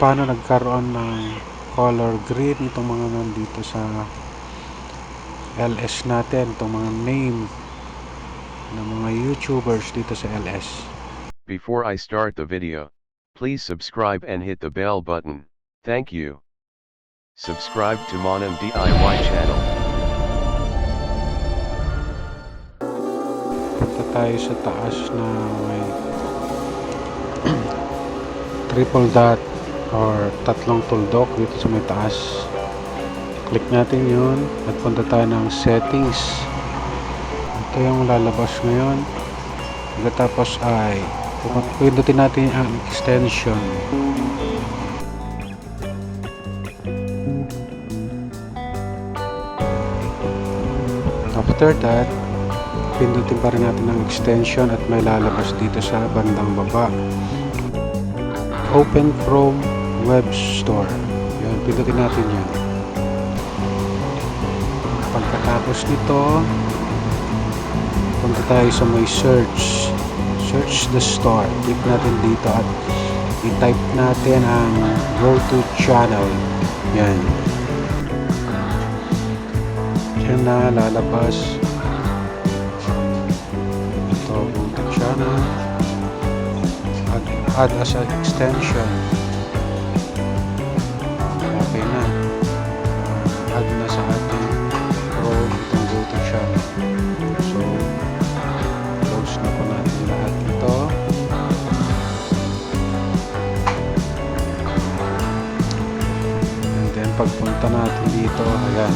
paano nagkaroon ng color green itong mga nandito sa LS natin, itong mga name ng mga YouTubers dito sa LS. Before I start the video, please subscribe and hit the bell button. Thank you. Subscribe to Monam DIY channel. Punta tayo sa taas na may triple dot or tatlong tuldok dito sa may taas. Click natin yun at punta tayo ng settings. Ito yung lalabas ngayon. Pagkatapos ay pindutin natin ang extension. After that, pindutin pa rin natin ang extension at may lalabas dito sa bandang baba. Open Chrome Web Store. Yan, pindutin natin yan. Pagkatapos nito, punta tayo sa may search. Search the store. Click natin dito at i-type natin ang go to channel. Yan. Yan na lalabas ito go channel add, add as an extension okay na. Add na sa ating Chrome itong go to so close na po natin lahat ito. And then pagpunta natin dito ayan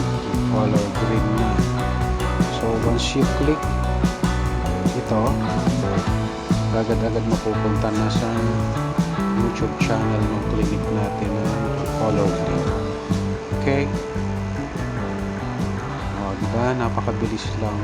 color green na. So once you click ito agad-agad mapupunta na sa YouTube channel ng clinic natin na color green okay? O diba napakabilis lang